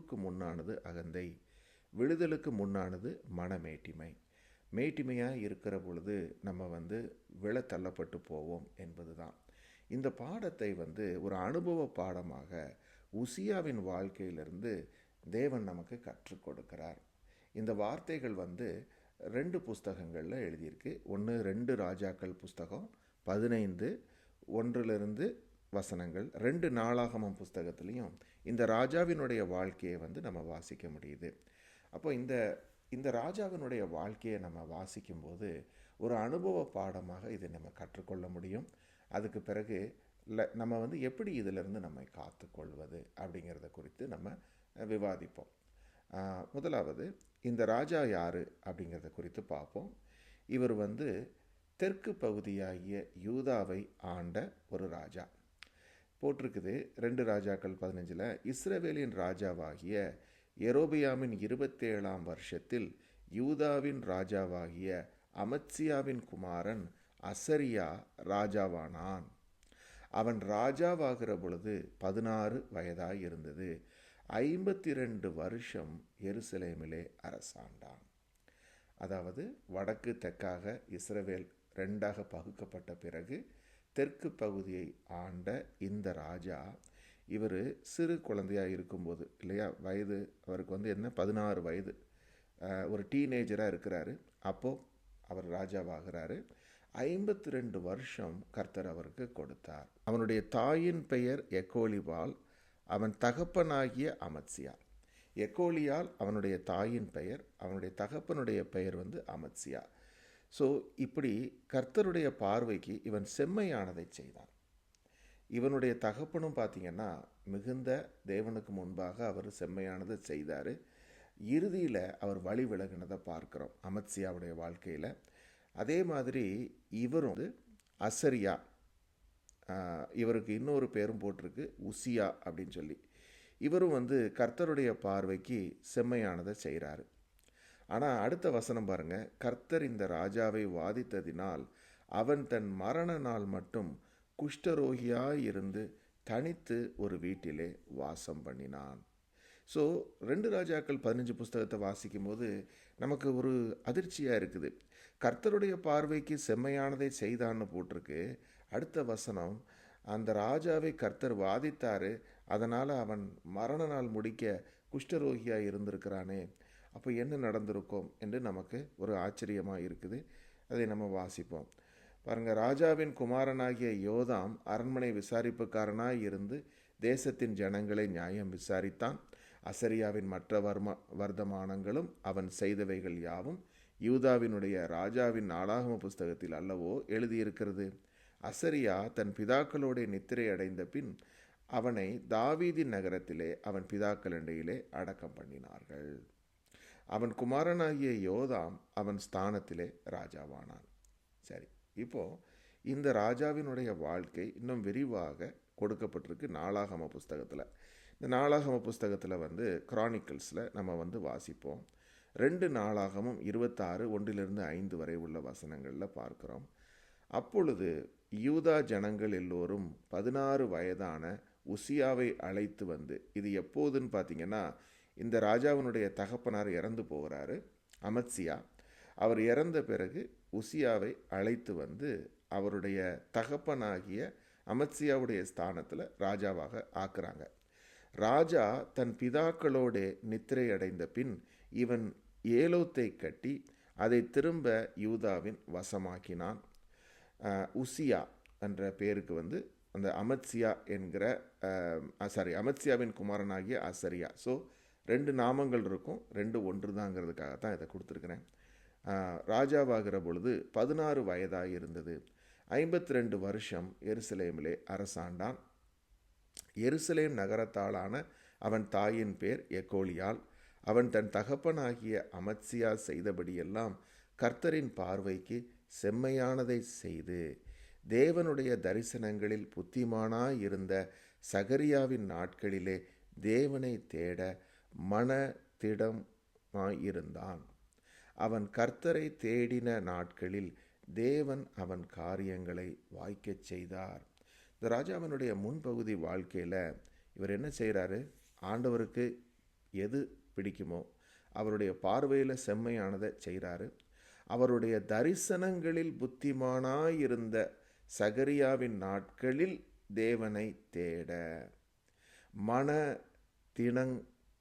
க்கு முன்னானது அகந்தை விழுதலுக்கு முன்னானது மனமேட்டிமை. மேட்டிமையாக இருக்கிற பொழுது நம்ம வந்து விழ தள்ளப்பட்டு போவோம் என்பது தான் இந்த பாடத்தை வந்து ஒரு அனுபவ பாடமாக உசியாவின் வாழ்க்கையிலிருந்து தேவன் நமக்கு கற்றுக் கொடுக்கிறார். இந்த வார்த்தைகள் வந்து ரெண்டு புஸ்தகங்களில் எழுதியிருக்கு. ஒன்று ரெண்டு ராஜாக்கள் புஸ்தகம் பதினைந்து ஒன்றிலிருந்து வசனங்கள் ரெண்டு நாளாகமம் புஸ்தகத்துலேயும் இந்த ராஜாவினுடைய வாழ்க்கையை வந்து நம்ம வாசிக்க முடியுது. அப்போ இந்த இந்த ராஜாவினுடைய வாழ்க்கையை நம்ம வாசிக்கும்போது ஒரு அனுபவ பாடமாக இதை நம்ம கற்றுக்கொள்ள முடியும். அதுக்கு பிறகு நம்ம வந்து எப்படி இதிலிருந்து நம்மை காத்துக்கொள்வது அப்படிங்கிறத குறித்து நம்ம விவாதிப்போம். முதலாவது இந்த ராஜா யார் அப்படிங்கிறத குறித்து பார்ப்போம். இவர் வந்து தெற்கு பகுதியாகிய யூதாவை ஆண்ட ஒரு ராஜா. போட்டிருக்குது. ரெண்டு ராஜாக்கள் பதினஞ்சில். இஸ்ரவேலின் ராஜாவாகிய எரோபியாமின் இருபத்தேழாம் வருஷத்தில் யூதாவின் ராஜாவாகிய அமத்சியாவின் குமாரன் அசரியா ராஜாவானான். அவன் ராஜாவாகிற பொழுது பதினாறு வயதாக இருந்தது. ஐம்பத்தி ரெண்டு வருஷம் எருசலேமிலே அரசாண்டான். அதாவது வடக்கு தெற்காக இஸ்ரவேல் ரெண்டாக பகுக்கப்பட்ட பிறகு தெற்கு பகுதியை ஆண்ட இந்த ராஜா இவர் சிறு குழந்தையாக இருக்கும்போது இல்லையா? வயது அவருக்கு வந்து என்ன? பதினாறு வயது. ஒரு டீனேஜராக இருக்கிறாரு. அப்போது அவர் ராஜாவாகிறாரு. ஐம்பத்தி ரெண்டு வருஷம் கர்த்தர் அவருக்கு கொடுத்தார். அவனுடைய தாயின் பெயர் எக்கோலிவால் அவன் தகப்பனாகிய அமத்சியா. எக்கோலியால் அவனுடைய தாயின் பெயர் அவனுடைய தகப்பனுடைய பெயர் வந்து அமத்சியா. ஸோ இப்படி கர்த்தருடைய பார்வைக்கு இவன் செம்மையானதை செய்தான். இவனுடைய தகப்பனும் பார்த்தீங்கன்னா மிகுந்த தேவனுக்கு முன்பாக அவர் செம்மையானதை செய்தார். இறுதியில் அவர் வழி விலகினதை பார்க்குறோம் அமத்சியாவுடைய வாழ்க்கையில். அதே மாதிரி இவரும் வந்து அசரியா இவருக்கு இன்னொரு பேரும் போட்டிருக்கு உசியா அப்படின்னு சொல்லி. இவரும் வந்து கர்த்தருடைய பார்வைக்கு செம்மையானதை செய்கிறாரு ஆனால் அடுத்த வசனம் பாருங்க. கர்த்தர் இந்த ராஜாவை வாதித்ததினால் அவன் தன் மரண நாள் மட்டும் குஷ்டரோகியாயிருந்து தனித்து ஒரு வீட்டிலே வாசம் பண்ணினான். ஸோ ரெண்டு ராஜாக்கள் பதினஞ்சு புஸ்தகத்தை வாசிக்கும்போது நமக்கு ஒரு அதிர்ச்சியாக இருக்குது. கர்த்தருடைய பார்வைக்கு செம்மையானதை செய்தான்னு போட்டிருக்கு. அடுத்த வசனம் அந்த ராஜாவை கர்த்தர் வாதித்தாரு. அதனால் அவன் மரண நாள் முடிக்க குஷ்டரோகியாக இருந்திருக்கிறானே. அப்போ என்ன நடந்திருக்கும் என்று நமக்கு ஒரு ஆச்சரியமாக இருக்குது. அதை நம்ம வாசிப்போம். பாருங்கள் ராஜாவின் குமாரனாகிய யோதாம் அரண்மனை விசாரிப்புக்காரனாய் இருந்து தேசத்தின் ஜனங்களை நியாயம் விசாரித்தான். அசரியாவின் மற்ற வர்ம வர்த்தமானங்களும் அவன் செய்தவைகள் யாவும் யூதாவினுடைய ராஜாவின் நாளாகம புஸ்தகத்தில் அல்லவோ எழுதியிருக்கிறது. அசரியா தன் பிதாக்களோட நித்திரை அடைந்த பின் அவனை தாவீதின் நகரத்திலே அவன் பிதாக்களிடையிலே அடக்கம் பண்ணினார்கள். அவன் குமாரனாகிய யோதாம் அவன் ஸ்தானத்திலே ராஜாவானான். சரி இப்போ இந்த ராஜாவினுடைய வாழ்க்கை இன்னும் விரிவாக கொடுக்கப்பட்டிருக்கு நாளாகம புஸ்தகத்தில். இந்த நாளாகம புஸ்தகத்தில் வந்து கிரானிக்கல்ஸில் நம்ம வந்து வாசிப்போம். ரெண்டு நாளாகமும் இருபத்தாறு ஒன்றிலிருந்து ஐந்து வரை உள்ள வசனங்களில் பார்க்குறோம். அப்பொழுது யூதா ஜனங்கள் எல்லோரும் பதினாறு வயதான உசியாவை அழைத்து வந்து இது எப்போதுன்னு பார்த்தீங்கன்னா இந்த ராஜாவினுடைய தகப்பனார் இறந்து போகிறாரு அமத்சியா. அவர் இறந்த பிறகு உசியாவை அழைத்து வந்து அவருடைய தகப்பனாகிய அமத்சியாவுடைய ஸ்தானத்தில் ராஜாவாக ஆக்குறாங்க. ராஜா தன் பிதாக்களோட நித்திரை அடைந்த பின் இவன் ஏலோத்தை கட்டி அதை திரும்ப யூதாவின் வசமாக்கினான். உசியா என்ற பேருக்கு வந்து அந்த அமத்சியா என்கிற சாரி அமத்சியாவின் குமாரனாகிய அசரியா. ஸோ ரெண்டு நாமங்கள் இருக்கும் ரெண்டு ஒன்று தாங்கிறதுக்காக தான் இதை கொடுத்துருக்குறேன். ராஜாவாகிற பொழுது பதினாறு வயதாக இருந்தது ஐம்பத்தி ரெண்டு வருஷம் எருசலேமிலே அரசாண்டான். எருசலேம் நகரத்தாளான அவன் தாயின் பேர் எக்கோலியால் அவன் தன் தகப்பனாகிய அமத்சியா செய்தபடியெல்லாம் கர்த்தரின் பார்வைக்கு செம்மையானதை செய்து தேவனுடைய தரிசனங்களில் புத்திமானாய் இருந்த சகரியாவின் நாட்களிலே தேவனை தேட மன திடமாயிருந்தான் அவன் கர்த்தரை தேடின நாட்களில் தேவன் அவன் காரியங்களை வாய்க்கச் செய்தார். இந்த ராஜாவினுடைய முன்பகுதி வாழ்க்கையில் இவர் என்ன செய்கிறாரு ஆண்டவருக்கு எது பிடிக்குமோ அவருடைய பார்வையில் செம்மையானதை செய்கிறாரு அவருடைய தரிசனங்களில் புத்திமானாயிருந்த சகரியாவின் நாட்களில் தேவனை தேட மன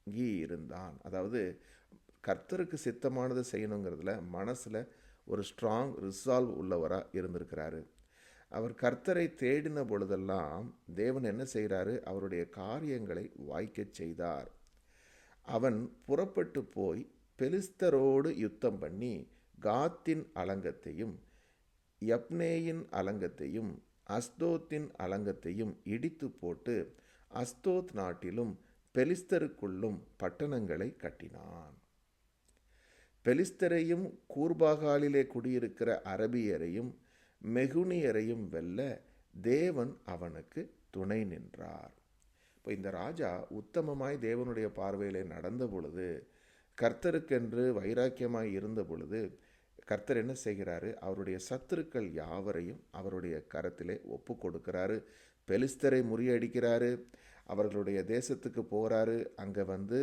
திணங்கி இருந்தான். அதாவது கர்த்தருக்கு சித்தமானது செய்யணுங்கிறதுல மனசில் ஒரு ஸ்ட்ராங் ரிசால்வ் உள்ளவராக இருந்திருக்கிறாரு. அவர் கர்த்தரை தேடின பொழுதெல்லாம் தேவன் என்ன செய்கிறாரு அவருடைய காரியங்களை வாய்க்கச் செய்தார். அவன் புறப்பட்டு போய் பெலிஸ்தரோடு யுத்தம் பண்ணி காத்தின் அலங்கத்தையும் யப்னேயின் அலங்கத்தையும் அஸ்தோத்தின் அலங்கத்தையும் இடித்து போட்டு அஸ்தோத் நாட்டிலும் பெலிஸ்தருக்குள்ளும் பட்டணங்களை கட்டினான். பெலிஸ்தரையும் கூர்பாகாலிலே குடியிருக்கிற அரபியரையும் மெகுனியரையும் வெல்ல தேவன் அவனுக்கு துணை நின்றார். இப்போ இந்த ராஜா உத்தமமாய் தேவனுடைய பார்வையிலே நடந்த பொழுது கர்த்தருக்கென்று வைராக்கியமாய் இருந்த பொழுது கர்த்தர் என்ன செய்கிறாரு? அவருடைய சத்துருக்கள் யாவரையும் அவருடைய கரத்திலே ஒப்பு கொடுக்கிறாரு. பெலிஸ்தரை முறியடிக்கிறாரு. அவர்களுடைய தேசத்துக்கு போகிறாரு அங்கே வந்து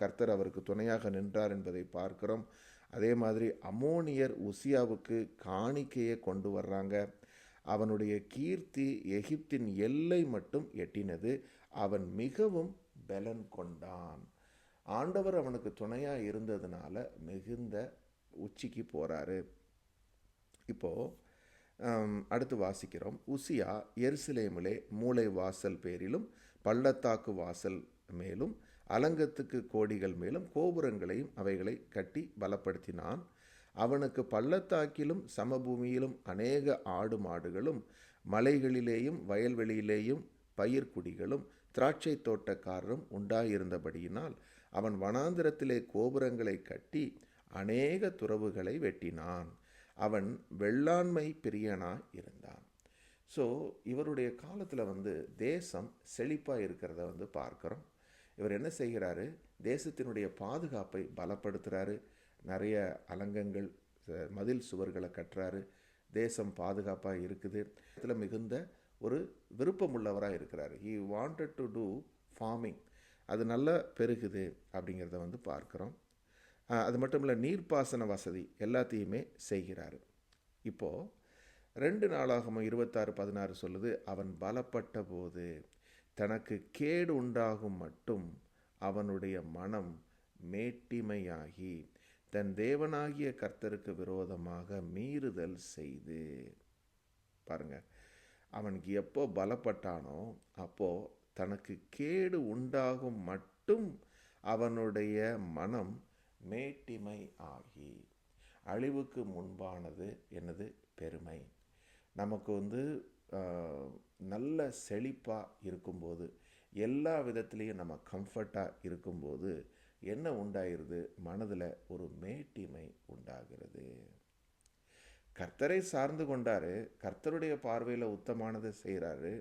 கர்த்தர் அவருக்கு துணையாக நின்றார் என்பதை பார்க்கிறோம். அதே மாதிரி அமோனியர் உசியாவுக்கு காணிக்கையை கொண்டு வர்றாங்க. அவனுடைய கீர்த்தி எகிப்தின் எல்லை மட்டும் எட்டினது. அவன் மிகவும் பலன் கொண்டான். ஆண்டவர் அவனுக்கு துணையாக இருந்ததுனால மிகுந்த உச்சிக்கு போகிறாரு இப்போது அடுத்து வாசிக்கிறோம். உசியா எருசலேமிலே மூளை வாசல் பேரிலும் பள்ளத்தாக்கு வாசல் மேலும் அலங்கத்துக்கு கோடிகள் மேலும் கோபுரங்களையும் அவைகளை கட்டி பலப்படுத்தினான். அவனுக்கு பள்ளத்தாக்கிலும் சமபூமியிலும் அநேக ஆடு மாடுகளும் மலைகளிலேயும் வயல்வெளியிலேயும் பயிர்க்குடிகளும் திராட்சை தோட்டக்காரரும் உண்டாயிருந்தபடியினால் அவன் வனாந்திரத்திலே கோபுரங்களை கட்டி அநேக துறவுகளை வெட்டினான். அவன் வெள்ளாண்மை பிரியனாய் இருந்தான். ஸோ இவருடைய காலத்தில் வந்து தேசம் செழிப்பாக இருக்கிறத வந்து பார்க்குறோம். இவர் என்ன செய்கிறாரு? தேசத்தினுடைய பாதுகாப்பை பலப்படுத்துகிறாரு நிறைய அலங்கங்கள் மதில் சுவர்களை கட்டுறாரு. தேசம் பாதுகாப்பாக இருக்குது. இதில் மிகுந்த ஒரு விருப்பமுள்ளவராக இருக்கிறார். He wanted to do farming அது நல்லா பெருகுது அப்படிங்கிறத வந்து பார்க்குறோம். அது மட்டும் இல்லை நீர்ப்பாசன வசதி எல்லாத்தையுமே செய்கிறார். இப்போது ரெண்டு நாளாகம இருபத்தாறு பதினாறு சொல்லுது அவன் பலப்பட்ட போது தனக்கு கேடு உண்டாகும் மட்டும் அவனுடைய மனம் மேட்டிமையாகி தன் தேவனாகிய கர்த்தருக்கு விரோதமாக மீறுதல் செய்து. பாருங்க அவனுக்கு எப்போ பலப்பட்டானோ அப்போ தனக்கு கேடு உண்டாகும் மட்டும் அவனுடைய மனம் மேட்டிமை ஆகி அழிவுக்கு முன்பானது எனது பெருமை. நமக்கு வந்து நல்ல செழிப்பாக இருக்கும்போது எல்லா விதத்துலேயும் நம்ம கம்ஃபர்ட்டாக இருக்கும்போது என்ன உண்டாயிருது? மனதில் ஒரு மேட்டிமை உண்டாகிறது. கர்த்தரை சார்ந்து கொண்டாரு கர்த்தருடைய பார்வையில் உத்தமானதை செய்கிறாரு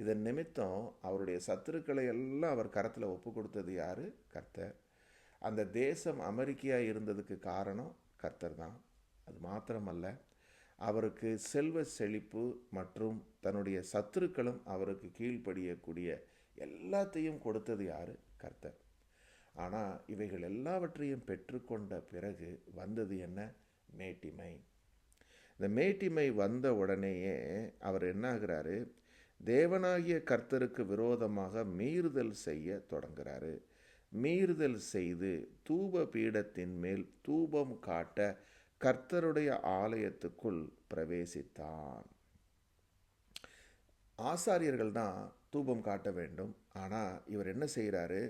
இதன் நிமித்தம் அவருடைய சத்துருக்களை எல்லாம் அவர் கரத்தில் ஒப்பு கொடுத்தது யார்? கர்த்தர். அந்த தேசம் அமெரிக்கையாக இருந்ததுக்கு காரணம் கர்த்தர் தான். அது மாத்திரமல்ல அவருக்கு செல்வ செழிப்பு மற்றும் தன்னுடைய சத்துருக்களும் அவருக்கு கீழ்ப்படியக்கூடிய எல்லாத்தையும் கொடுத்தது யார்? கர்த்தர். ஆனால் இவைகள் எல்லாவற்றையும் பெற்றுக்கொண்ட பிறகு வந்தது என்ன? மேட்டிமை. இந்த மேட்டிமை வந்த உடனேயே அவர் என்ன ஆகிறாரு தேவனாகிய கர்த்தருக்கு விரோதமாக மீறுதல் செய்ய தொடங்குறாரு. மீறுதல் செய்து தூப பீடத்தின் மேல் தூபம் காட்ட கர்த்தருடைய ஆலயத்துக்குள் பிரவேசித்தான். ஆசாரியர்கள் தான் தூபம் காட்ட வேண்டும். ஆனால் இவர் என்ன செய்கிறாரு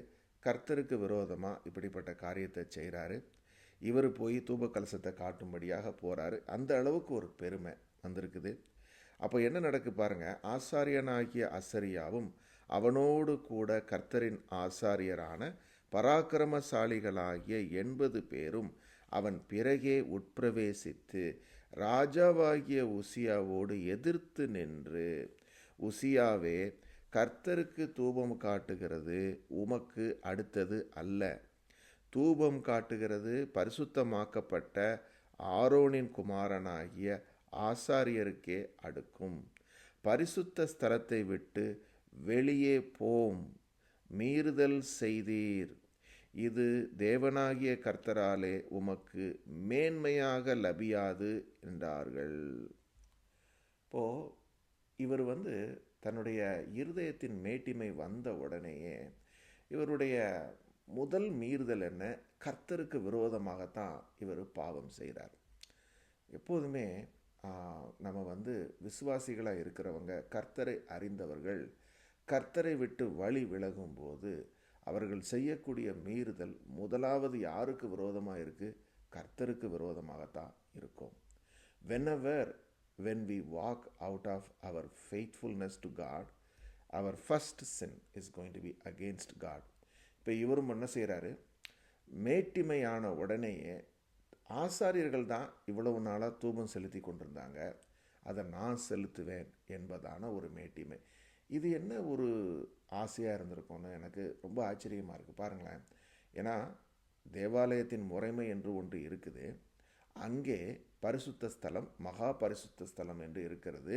கர்த்தருக்கு விரோதமாக இப்படிப்பட்ட காரியத்தை செய்கிறாரு இவர் போய் தூப கலசத்தை காட்டும்படியாக போகிறாரு அந்த அளவுக்கு ஒரு பெருமை வந்திருக்குது. அப்போ என்ன நடக்கு பாருங்கள் ஆசாரியனாகிய அசரியாவும் அவனோடு கூட கர்த்தரின் ஆசாரியரான பராக்கிரமசாலிகளாகிய எண்பது பேரும் அவன் பிறகே உட்பிரவேசித்து ராஜாவாகிய உசியாவோடு எதிர்த்து நின்று உசியாவே கர்த்தருக்கு தூபம் காட்டுகிறது உமக்கு அடுத்தது அல்ல. தூபம் காட்டுகிறது பரிசுத்தமாக்கப்பட்ட ஆரோனின் குமாரனாகிய ஆசாரியருக்கே அடுக்கும். பரிசுத்த ஸ்தலத்தை விட்டு வெளியே போம். மீறுதல் செய்தீர். இது தேவனாகிய கர்த்தராலே உமக்கு மேன்மையாக லபியாது என்றார்கள். இப்போது இவர் வந்து தன்னுடைய இருதயத்தின் மேட்டிமை வந்த உடனேயே இவருடைய முதல் மீறுதல் என்ன? கர்த்தருக்கு விரோதமாகத்தான் இவர் பாவம் செய்கிறார். எப்போதுமே நம்ம வந்து விசுவாசிகளாக இருக்கிறவங்க கர்த்தரை அறிந்தவர்கள் கர்த்தரை விட்டு வழி விலகும்போது அவர்கள் செய்யக்கூடிய மீறுதல் முதலாவது யாருக்கு விரோதமாக இருக்குது கர்த்தருக்கு விரோதமாகத்தான் இருக்கும். Whenever when we walk out of our faithfulness to God our first sin is going to be against God இப்போ இவரும் என்ன செய்கிறாரு மேட்டிமையான உடனேயே ஆசாரியர்கள் தான் இவ்வளவு நாளாக தூபம் செலுத்தி கொண்டிருந்தாங்க. அதை நான் செலுத்துவேன் என்பதான ஒரு மேட்டிமை. இது என்ன ஒரு ஆசையாக இருந்திருக்கும்னு எனக்கு ரொம்ப ஆச்சரியமாக இருக்குது பாருங்களேன். ஏன்னா தேவாலயத்தின் முறைமை என்று ஒன்று இருக்குது. அங்கே பரிசுத்த ஸ்தலம் மகா பரிசுத்த ஸ்தலம் என்று இருக்கிறது.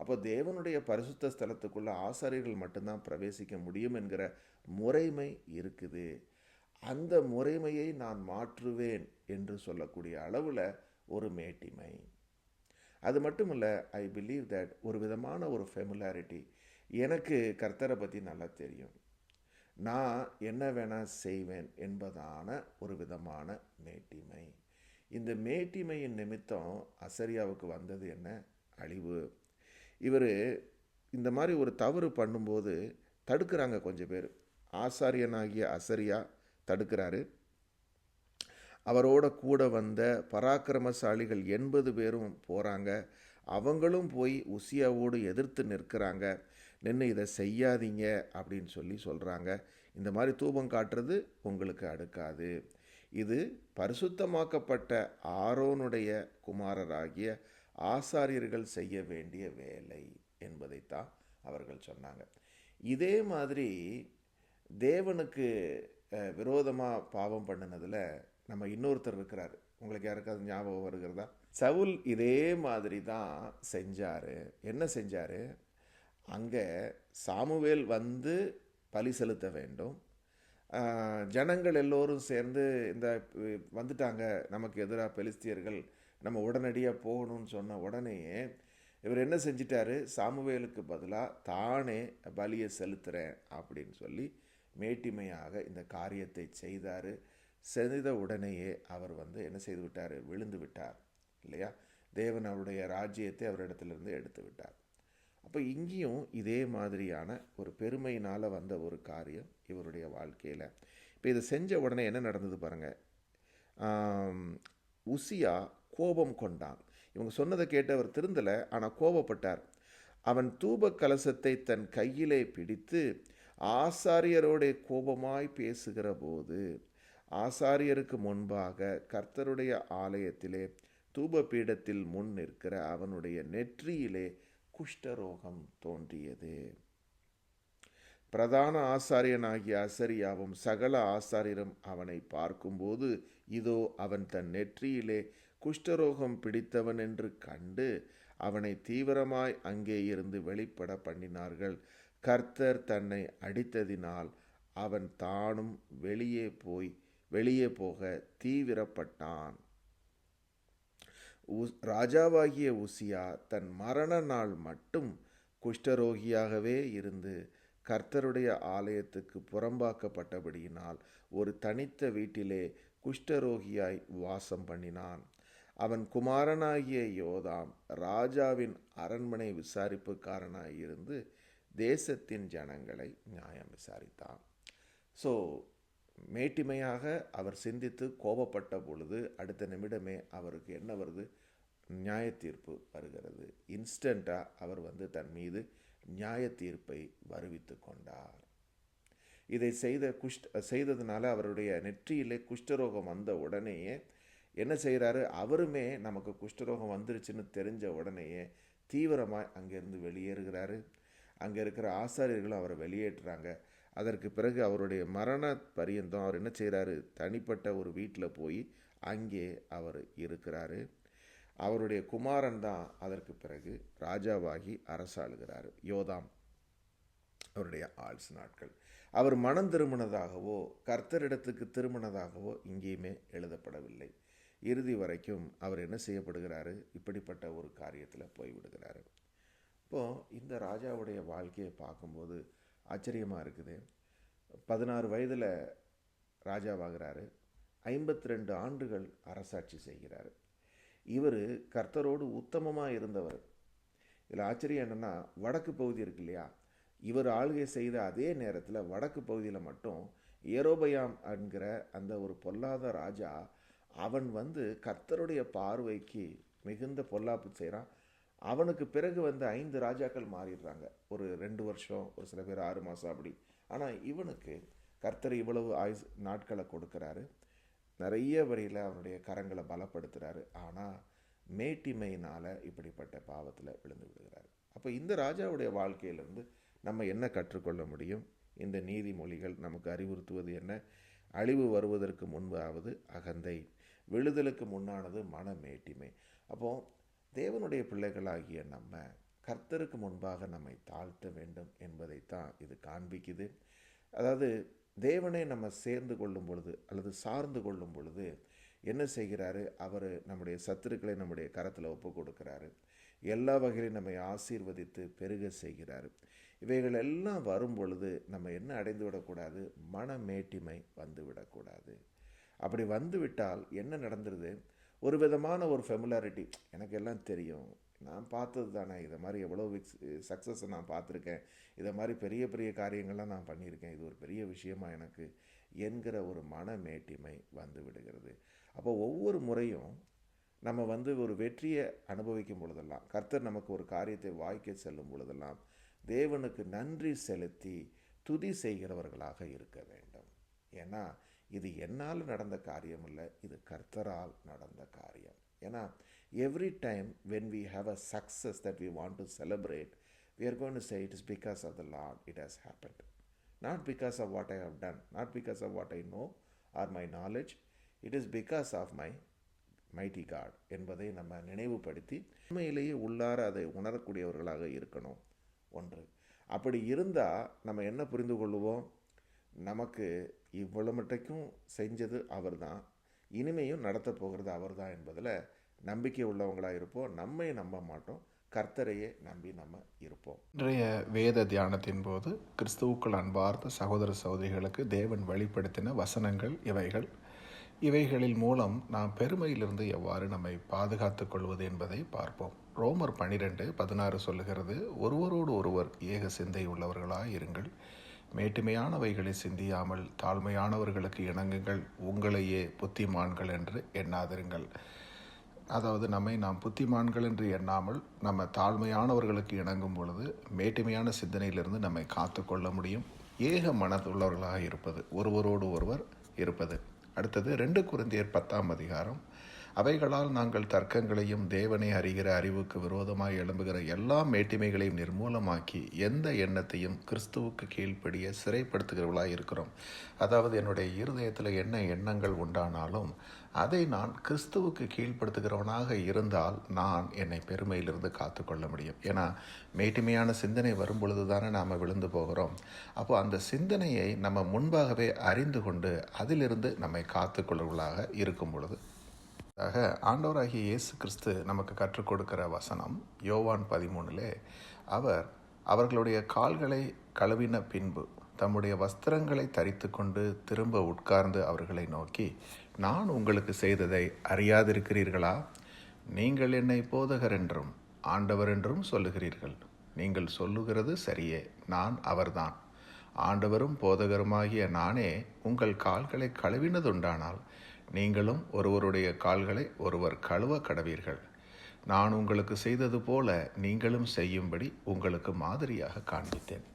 அப்போ தேவனுடைய பரிசுத்த ஸ்தலத்துக்குள்ள ஆசாரியர்கள் மட்டும்தான் பிரவேசிக்க முடியும் என்கிற முறைமை இருக்குது. அந்த முறைமையை நான் மாற்றுவேன் என்று சொல்லக்கூடிய அளவில் ஒரு மேட்டிமை. அது மட்டும் இல்லை ஐ பிலீவ் தட் ஒரு விதமான ஒரு ஃபெமிலாரிட்டி எனக்கு கர்த்தரை பற்றி நல்லா தெரியும். நான் என்ன வேணால் செய்வேன் என்பதான ஒரு விதமான மேட்டிமை. இந்த மேட்டிமையின் நிமித்தம் அசரியாவுக்கு வந்தது என்ன? அழிவு. இவர் இந்த மாதிரி ஒரு தவறு பண்ணும்போது தடுக்கிறாங்க கொஞ்சம் பேர். ஆசாரியனாகிய அசரியா தடுக்கிறாரு. அவரோட கூட வந்த பராக்கிரமசாலிகள் எண்பது பேரும் போகிறாங்க அவங்களும் போய் உசியாவோடு எதிர்த்து நிற்கிறாங்க. நின்று இதை செய்யாதீங்க அப்படின்னு சொல்லி சொல்கிறாங்க இந்த மாதிரி தூபம் காட்டுறது உங்களுக்கு அடுக்காது. இது பரிசுத்தமாக்கப்பட்ட ஆரோனுடைய குமாரராகிய ஆசாரியர்கள் செய்ய வேண்டிய வேலை என்பதைத்தான் அவர்கள் சொன்னாங்க. இதே மாதிரி தேவனுக்கு விரோதமாக பாவம் பண்ணினதில் நம்ம இன்னொருத்தர் இருக்கிறார். உங்களுக்கு யாருக்காவது ஞாபகம் வருகிறதா? சவுல் இதே மாதிரி தான் செஞ்சார். என்ன செஞ்சார்? அங்கே சாமுவேல் வந்து பலி செலுத்த வேண்டும். ஜனங்கள் எல்லோரும் சேர்ந்து இந்த வந்துட்டாங்க நமக்கு எதிராக பெலிஸ்தியர்கள் நம்ம உடனடியாக போகணும்னு சொன்ன உடனேயே இவர் என்ன செஞ்சிட்டாரு? சாமுவேலுக்கு பதிலாக தானே பலியை செலுத்துகிறேன் அப்படின்னு சொல்லி மேட்டிமையாக இந்த காரியத்தை செய்தார். செய்த உடனேயே அவர் வந்து என்ன செய்து விட்டார்? விழுந்து விட்டார் இல்லையா? தேவன் அவருடைய ராஜ்யத்தை அவரிடத்திலிருந்து எடுத்து விட்டார். அப்போ இங்கேயும் இதே மாதிரியான ஒரு பெருமையினால் வந்த ஒரு காரியம் இவருடைய வாழ்க்கையில். இப்போ இதை செஞ்ச உடனே என்ன நடந்தது பாருங்கள் உசியா கோபம் கொண்டான். இவங்க சொன்னதை கேட்டு அவர் திருந்தலை ஆனால் கோபப்பட்டார். அவன் தூப கலசத்தை தன் கையிலே பிடித்து ஆசாரியரோடைய கோபமாய் பேசுகிற போது ஆசாரியருக்கு முன்பாக கர்த்தருடைய ஆலயத்திலே தூப பீடத்தில் முன் நிற்கிற அவனுடைய நெற்றியிலே குஷ்டரோகம் தோன்றியது. பிரதான ஆசாரியனாகிய அசரியாவும் சகல ஆசாரியரும் அவனை பார்க்கும்போது இதோ அவன் தன் நெற்றியிலே குஷ்டரோகம் பிடித்தவன் என்று கண்டு அவனை தீவிரமாய் அங்கே இருந்து வெளிப்பட பண்ணினார்கள். கர்த்தர் தன்னை அடித்ததினால் அவன் தானும் வெளியே போய் வெளியே போக தீவிரப்பட்டான். ராஜாவாகிய உசியா தன் மரண நாள் மட்டும் குஷ்டரோகியாகவே இருந்து கர்த்தருடைய ஆலயத்துக்கு புறம்பாக்கப்பட்டபடியினால் ஒரு தனித்த வீட்டிலே குஷ்டரோகியாய் வாசம் பண்ணினான். அவன் குமாரனாகிய யோதாம் ராஜாவின் அரண்மனை விசாரிப்புக்காரனாக இருந்து தேசத்தின் ஜனங்களை நியாயம் விசாரித்தான். ஸோ மேட்டிமையாக அவர் சிந்தித்து கோபப்பட்ட பொழுது அடுத்த நிமிடமே அவருக்கு என்ன வருது? நியாய தீர்ப்பு வருகிறது. இன்ஸ்டண்ட்டாக அவர் வந்து தன் மீது நியாய தீர்ப்பை வருவித்து கொண்டார். இதை செய்த குஷ்ட செய்ததுனால அவருடைய நெற்றியிலே குஷ்டரோகம் வந்த உடனேயே என்ன செய்கிறாரு அவருமே நமக்கு குஷ்டரோகம் வந்துருச்சுன்னு தெரிஞ்ச உடனேயே தீவிரமாக அங்கேருந்து வெளியேறுகிறாரு. அங்கே இருக்கிற ஆசாரியர்களும் அவரை வெளியேற்றுறாங்க. அதற்கு பிறகு அவருடைய மரண பரியந்தம் அவர் என்ன செய்கிறாரு தனிப்பட்ட ஒரு வீட்டில் போய் அங்கே அவர் இருக்கிறாரு. அவருடைய குமாரன் தான் அதற்கு பிறகு ராஜாவாகி அரசாளுகிறார். யோதாம் அவருடைய ஆள்ஸ் நாட்கள். அவர் மனம் திரும்பினதாகவோ கர்த்தரிடத்துக்கு திரும்பினதாகவோ இங்கேயுமே எழுதப்படவில்லை. இறுதி வரைக்கும் அவர் என்ன செய்யப்படுகிறாரு? இப்படிப்பட்ட ஒரு காரியத்தில் போய்விடுகிறாரு. இப்போது இந்த ராஜாவுடைய வாழ்க்கையை பார்க்கும்போது ஆச்சரியமாக இருக்குது. பதினாறு வயதில் ராஜாவாகிறாரு. ஐம்பத்தி ரெண்டு ஆண்டுகள் அரசாட்சி செய்கிறார். இவர் கர்த்தரோடு உத்தமமாக இருந்தவர். இதில் ஆச்சரியம் என்னென்னா வடக்கு பகுதி இருக்கு இல்லையா? இவர் ஆளுகை செய்த அதே நேரத்தில் வடக்கு பகுதியில் மட்டும் ஏரோபயாம் என்கிற அந்த ஒரு பொல்லாத ராஜா அவன் வந்து கர்த்தருடைய பார்வைக்கு மிகுந்த பொல்லாப்பு செய்கிறான் அவனுக்கு பிறகு வந்து ஐந்து ராஜாக்கள் மாறிடுறாங்க. ஒரு ரெண்டு வருஷம் ஒரு சில பேர் ஆறு மாதம் அப்படி. ஆனால் இவனுக்கு கர்த்தர் இவ்வளவு ஆயுஸ் நாட்களை கொடுக்குறாரு. நிறைய வரையில் அவனுடைய கரங்களை பலப்படுத்துகிறாரு ஆனால் மேட்டிமையினால் இப்படிப்பட்ட பாவத்தில் விழுந்து விடுகிறாரு. அப்போ இந்த ராஜாவுடைய வாழ்க்கையிலேருந்து நம்ம என்ன கற்றுக்கொள்ள முடியும்? இந்த நீதிமொழிகள் நமக்கு அறிவுறுத்துவது என்ன? அழிவு வருவதற்கு முன்பாவது அகந்தை விழுதலுக்கு முன்னானது மன மேட்டிமை அப்போது தேவனுடைய பிள்ளைகளாகிய நம்ம கர்த்தருக்கு முன்பாக நம்மை தாழ்த்த வேண்டும் என்பதைத்தான் இது காண்பிக்குது. அதாவது தேவனை நம்ம சேர்ந்து கொள்ளும் பொழுது அல்லது சார்ந்து கொள்ளும் பொழுது என்ன செய்கிறாரு? அவர் நம்முடைய சத்துருக்களை நம்முடைய கரத்தில் ஒப்பு கொடுக்கிறாரு. எல்லா வகையிலும் நம்மை ஆசீர்வதித்து பெருக செய்கிறார். இவைகள் எல்லாம் வரும் பொழுது நம்ம என்ன அடைந்து விடக்கூடாது? மனமேட்டிமை வந்து விடக்கூடாது அப்படி வந்துவிட்டால் என்ன நடந்துருது? ஒரு விதமான ஒரு ஃபெமிலாரிட்டி எனக்கு எல்லாம் தெரியும். நான் பார்த்தது தானே. இதை மாதிரி எவ்வளோ விக்ஸ் சக்ஸஸை நான் பார்த்துருக்கேன். இதை மாதிரி பெரிய பெரிய காரியங்கள்லாம் நான் பண்ணியிருக்கேன். இது ஒரு பெரிய விஷயமா எனக்கு என்கிற ஒரு மனமேட்டிமை வந்து விடுகிறது. அப்போ ஒவ்வொரு முறையும் நம்ம வந்து ஒரு வெற்றியை அனுபவிக்கும் பொழுதெல்லாம் கர்த்தர் நமக்கு ஒரு காரியத்தை வாய்க்க செல்லும் பொழுதெல்லாம் தேவனுக்கு நன்றி செலுத்தி துதி செய்கிறவர்களாக இருக்க வேண்டும். ஏன்னா இது என்னால் நடந்த காரியம் இல்லை இது கர்த்தரால் நடந்த காரியம். ஏன்னா every time when we have a success that we want to celebrate we are going to say it is because of the Lord it has happened not because of what I have done not because of what I know or my knowledge it is because of my mighty God என்பதை நம்ம நினைவுபடுத்தி உண்மையிலேயே உள்ளார அதை உணரக்கூடியவர்களாக இருக்கணும். ஒன்று. அப்படி இருந்தால் நம்ம என்ன புரிந்து கொள்வோம் நமக்கு இவ்வளவு மட்டைக்கும் செஞ்சது அவர் தான் இனிமையும் நடத்த போகிறது அவர் தான் என்பதில் நம்பிக்கை உள்ளவங்களாக இருப்போம். நம்மை நம்ப மாட்டோம். கர்த்தரையே நம்பி நம்ம இருப்போம். இன்றைய வேத தியானத்தின் போது கிறிஸ்துவுக்கள் அன்பார்ந்த சகோதர சகோதரிகளுக்கு தேவன் வெளிப்படுத்தின வசனங்கள் இவைகள். இவைகளில் மூலம் நாம் பெருமையிலிருந்து எவ்வாறு நம்மை பாதுகாத்துக் கொள்வது என்பதை பார்ப்போம். ரோமர் பனிரெண்டு பதினாறு சொல்லுகிறது ஒருவரோடு ஒருவர் ஏக சிந்தை உள்ளவர்களாக இருங்கள் மேட்டுமையானவைகளை சிந்தியாமல் தாழ்மையானவர்களுக்கு இணங்குங்கள். உங்களையே புத்திமான்கள் என்று எண்ணாதிருங்கள். அதாவது நம்மை நாம் புத்திமான்கள் என்று எண்ணாமல் நம்ம தாழ்மையானவர்களுக்கு இணங்கும் பொழுது மேட்டுமையான சிந்தனையிலிருந்து நம்மை காத்து கொள்ள முடியும். ஏக மனதுள்ளவர்களாக இருப்பது ஒருவரோடு ஒருவர் இருப்பது. அடுத்தது ரெண்டு குருந்தியர் பத்தாம் அதிகாரம் அவைகளால் நாங்கள் தர்க்கங்களையும் தேவனை அறிகிற அறிவுக்கு விரோதமாய் எழும்புகிற எல்லா மேட்டிமைகளையும் நிர்மூலமாக்கி எந்த எண்ணத்தையும் கிறிஸ்துவுக்கு கீழ்ப்படிய சிறைப்படுத்துகிறவர்களாய் இருக்கிறோம். அதாவது என்னுடைய இருதயத்தில் என்ன எண்ணங்கள் உண்டானாலும் அதை நான் கிறிஸ்துவுக்கு கீழ்ப்படுத்துகிறவனாக இருந்தால் நான் என்னை பெருமையிலிருந்து காத்துக்கொள்ள முடியும். ஏன்னா மேட்டிமையான சிந்தனை வரும் பொழுது தானே நாம் விழுந்து போகிறோம். அப்போ அந்த சிந்தனையை நம்ம முன்பாகவே அறிந்து கொண்டு அதிலிருந்து நம்மை காத்துக்கொள்வர்களாக இருக்கும் பொழுது ஆக ஆண்டவராகிய இயேசு கிறிஸ்து நமக்கு கற்றுக் கொடுக்கிற வசனம் யோவான் பதிமூணிலே அவர் அவர்களுடைய கால்களை கழுவின பின்பு தம்முடைய வஸ்திரங்களை தரித்து கொண்டு திரும்ப உட்கார்ந்து அவர்களை நோக்கி நான் உங்களுக்கு செய்ததை அறியாதிருக்கிறீர்களா? நீங்கள் என்னை போதகர் என்றும் ஆண்டவர் என்றும் சொல்லுகிறீர்கள். நீங்கள் சொல்லுகிறது சரியே நான் அவர்தான். ஆண்டவரும் போதகருமாகிய நானே உங்கள் கால்களை கழுவினதுண்டானால் நீங்களும் ஒருவருடைய கால்களை ஒருவர் கழுவ கடவீர்கள். நான் உங்களுக்கு செய்தது போல நீங்களும் செய்யும்படி உங்களுக்கு மாதிரியாக காண்பித்தேன்.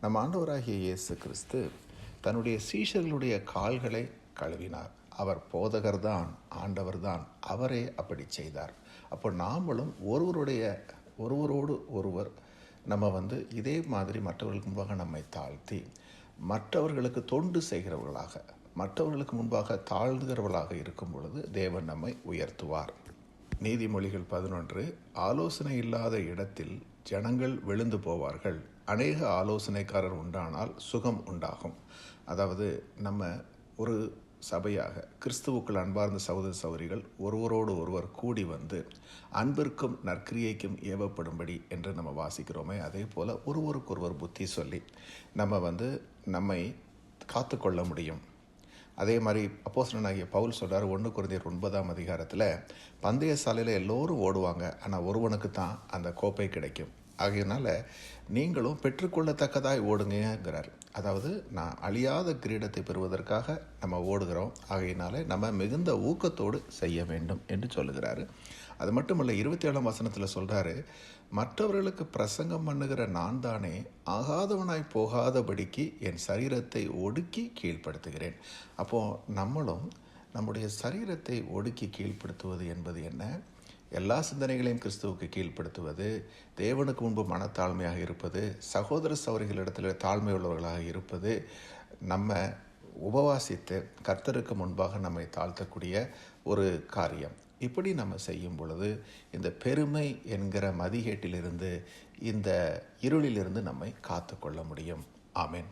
நம் ஆண்டவராகிய இயேசு கிறிஸ்து தன்னுடைய சீஷர்களுடைய கால்களை கழுவினார். அவர் போதகர்தான் ஆண்டவர்தான் அவரே அப்படி செய்தார். அப்போ நாமளும் ஒருவருடைய ஒருவரோடு ஒருவர் நம்ம வந்து இதே மாதிரி மற்றவர்களுக்கு முன்பாக நம்மை தாழ்த்தி மற்றவர்களுக்கு தொண்டு செய்கிறவர்களாக மற்றவர்களுக்கு முன்பாக தாழ்ந்துகிறவர்களாக இருக்கும் பொழுது தேவன் நம்மை உயர்த்துவார். நீதிமொழிகள் பதினொன்று ஆலோசனை இல்லாத இடத்தில் ஜனங்கள் விழுந்து போவார்கள். அநேக ஆலோசனைக்காரர் உண்டானால் சுகம் உண்டாகும். அதாவது நம்ம ஒரு சபையாக கிறிஸ்துவுக்குள் அன்பார்ந்த சகோதர சௌரிகள் ஒருவரோடு ஒருவர் கூடி வந்து அன்பிற்கும் நற்கிரியைக்கும் ஏவப்படும்படி என்று நம்ம வாசிக்கிறோமே. அதே போல் ஒருவருக்கொருவர் புத்தி சொல்லி நம்ம வந்து நம்மை காத்துக்கொள்ள முடியும். அதே மாதிரி அப்போசனாகிய பவுல் சொல்கிறார் ஒன்று குறைந்தர் ஒன்பதாம் அதிகாரத்தில் பந்தய சாலையில் எல்லோரும் ஓடுவாங்க ஆனால் ஒருவனுக்கு தான் அந்த கோப்பை கிடைக்கும். ஆகையினால் நீங்களும் பெற்றுக்கொள்ளத்தக்கதாய் ஓடுங்கிறார் அதாவது நான் அழியாத கிரீடத்தை பெறுவதற்காக நம்ம ஓடுகிறோம். ஆகையினால நம்ம மிகுந்த ஊக்கத்தோடு செய்ய வேண்டும் என்று சொல்லுகிறாரு. அது மட்டுமல்ல இருபத்தி ஏழாம் வசனத்தில் சொல்கிறாரு மற்றவர்களுக்கு பிரசங்கம் பண்ணுகிற நான் தானே ஆகாதவனாய் போகாதபடிக்கு என் சரீரத்தை ஒடுக்கி கீழ்ப்படுத்துகிறேன். அப்போது நம்மளும் நம்முடைய சரீரத்தை ஒடுக்கி கீழ்ப்படுத்துவது என்பது என்ன? எல்லா சிந்தனைகளையும் கிறிஸ்துவுக்கு கீழ்ப்படுத்துவது தேவனுக்கு முன்பு மனத்தாழ்மையாக இருப்பது சகோதர சௌரிகளிடத்தில் தாழ்மை உள்ளவர்களாக இருப்பது நம்ம உபவாசித்து கர்த்தருக்கு முன்பாக நம்மை தாழ்த்தக்கூடிய ஒரு காரியம். இப்படி நம்ம செய்யும் பொழுது இந்த பெருமை என்கிற மதிகேட்டிலிருந்து இந்த இருளிலிருந்து நம்மை காத்துக்கொள்ள முடியும். ஆமேன்.